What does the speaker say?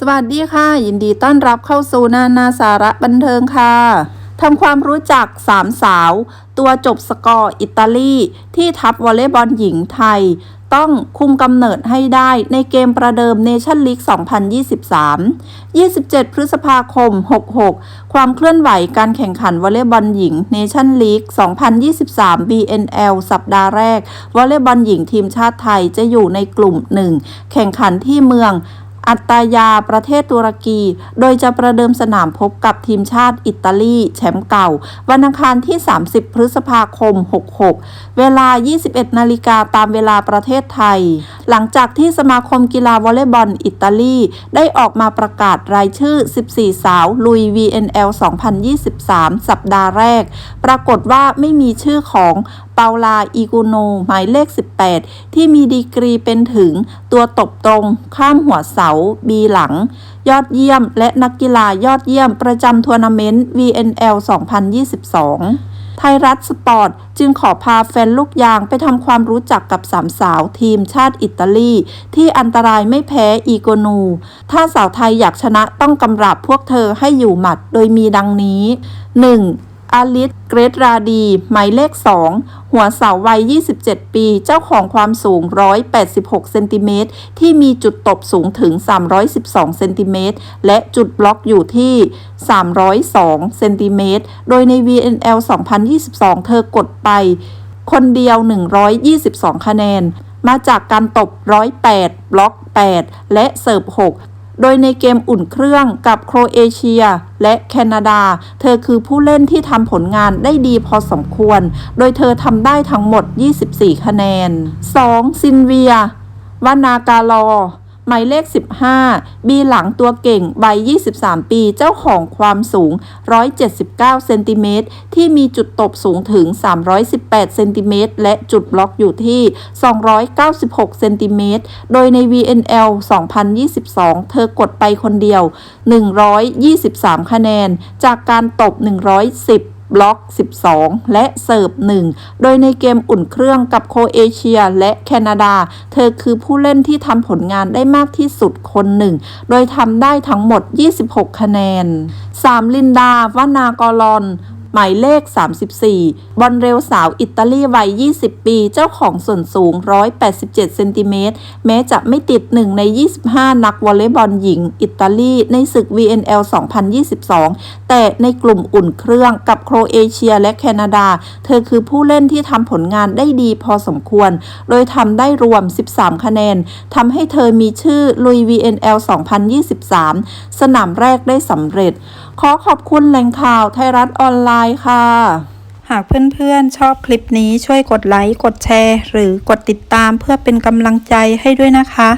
สวัสดีค่ะ ยินดีต้อนรับเข้าสู่นานาสาระบันเทิงค่ะทำความรู้จักสามสาว ตัวจบสกอร์อิตาลี ที่ทัพวอลเลย์บอลหญิงไทย ต้องคุมกำเนิดให้ได้ในเกมประเดิมเนชั่นลีก 2023 27 พฤษภาคม 66 ความเคลื่อนไหวการแข่งขันวอลเลย์บอลหญิงเนชั่นลีก 2023 BNL สัปดาห์แรก วอลเลย์บอลหญิงทีมชาติไทยจะอยู่ในกลุ่มหนึ่งแข่งขันที่เมือง อัตายาประเทศตุรกี โดยจะประเดิมสนามพบกับทีมชาติอิตาลีแชมป์เก่า วันอังคารที่ 30 พฤษภาคม 66 เวลา 21 นาฬิกาตามเวลาประเทศไทย หลังจากที่สมาคมกีฬาวอลเลย์บอลอิตาลี ได้ออกมาประกาศรายชื่อ 14 สาว ลุย VNL 2023 สัปดาห์แรก ปรากฏว่าไม่มีชื่อของเปาลาอีกูโนหมายเลข 18 ที่มีดีกรีเป็นถึงตัวตบตรง ข้ามหัวเสา บีหลัง ยอดเยี่ยม และนักกีฬายอดเยี่ยมประจำทัวร์นาเมนต์ VNL 2022 ไทยรัฐสปอร์ต จึงขอพาแฟนลูกยางไปทำความรู้จักกับสามสาวทีมชาติอิตาลี ที่อันตรายไม่แพ้อีโกนู ถ้าสาวไทยอยากชนะต้องกำราบพวกเธอให้อยู่หมัดโดยมีดังนี้ 1. อาลิสเกรทราดี หมายเลข 2 หัวเสาวัย 27 ปี เจ้าของความสูง 186 เซนติเมตร ที่มีจุดตบสูงถึง 312 เซนติเมตร และจุดบล็อกอยู่ที่ 302 เซนติเมตร โดยใน VNL 2022 เธอกดไป คนเดียว 122 คะแนน มาจากการตบ 108 บล็อก 8 และเสิร์ฟ 6 โดยในเกมอุ่นเครื่องกับโครเอเชียและแคนาดา เธอคือผู้เล่นที่ทำผลงานได้ดีพอสมควร โดยเธอทำได้ทั้งหมด 24 คะแนน 2. ซินเวีย วานากาลอ หมายเลข 15 บีหลังตัวเก่งวัย 23 ปีเจ้าของความสูง 179 เซนติเมตรที่มีจุดตบสูงถึง 318 เซนติเมตรและจุดบล็อกอยู่ที่ 296 เซนติเมตรโดยใน VNL 2022 เธอกดไปคนเดียว 123 คะแนน จากการตบ 110 บล็อก 12 และเสิร์ฟ 1 โดยในเกมอุ่นเครื่องกับโคเอเชียและแคนาดา เธอคือผู้เล่นที่ทำผลงานได้มากที่สุดคนหนึ่ง โดยทำได้ทั้งหมด 26 คะแนน 3. ลินดาวานากอลอน หมายเลข 34 บอลเร็วสาวอิตาลีวัย 20 ปี เจ้าของส่วนสูง 187 เซนติเมตร แม้จะไม่ติด 1 ใน 25 นักวอลเลย์บอลหญิง อิตาลี ในศึก VNL 2022 แต่ในกลุ่มอุ่นเครื่องกับโครเอเชียและแคนาดา เธอคือผู้เล่นที่ทำผลงานได้ดีพอสมควร โดยทำได้รวม 13 คะแนนทำให้เธอมีชื่อลุย VNL 2023 สนามแรกได้สำเร็จ ขอขอบคุณแหล่งข่าวไทยรัฐออนไลน์ค่ะ หากเพื่อนๆชอบคลิปนี้ช่วยกดไลค์ กดแชร์ หรือกดติดตามเพื่อเป็นกำลังใจให้ด้วยนะคะ